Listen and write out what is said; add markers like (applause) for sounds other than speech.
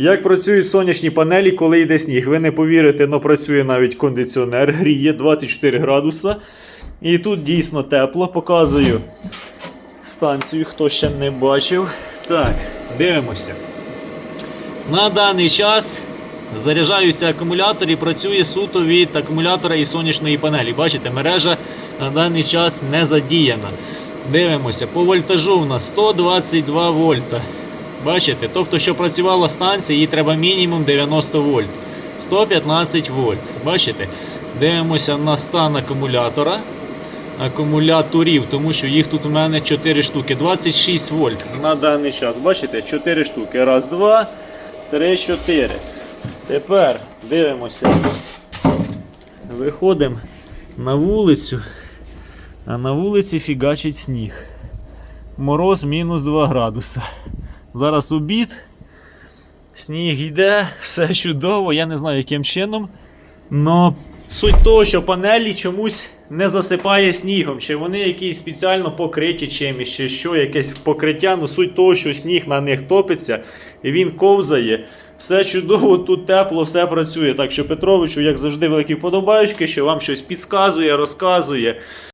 Як працюють сонячні панелі, коли йде сніг? Ви не повірите, але працює навіть кондиціонер, гріє 24 градуса. І тут дійсно тепло. Показую станцію, хто ще не бачив. Так, дивимося. На даний час заряджаються і працює суто від акумулятора і сонячної панелі. Бачите, мережа на даний час не задіяна. Дивимося, по вольтажу у нас 122 вольта. Бачите? Тобто, щоб працювала станція, їй треба мінімум 90 вольт. 115 вольт. Бачите? Дивимося на стан акумулятора. Акумуляторів, тому що їх тут у мене 4 штуки. 26 вольт на даний час. Бачите? 4 штуки. Раз, два, три, чотири. Тепер дивимося. Виходимо на вулицю. А на вулиці фігачить сніг. Мороз мінус 2 градуса. Зараз обід. Сніг йде, (laughs) все чудово, я не знаю яким чином. Но суть того, що панелі чомусь не засипає снігом. Чи вони якісь спеціально покриті чимось, чи що, якесь покриття. Ну суть того, що сніг на них топиться і він ковзає. Все чудово, тут тепло, все працює. Так що Петровичу, як завжди, великі вподобаючки, що вам щось підказує, розказує.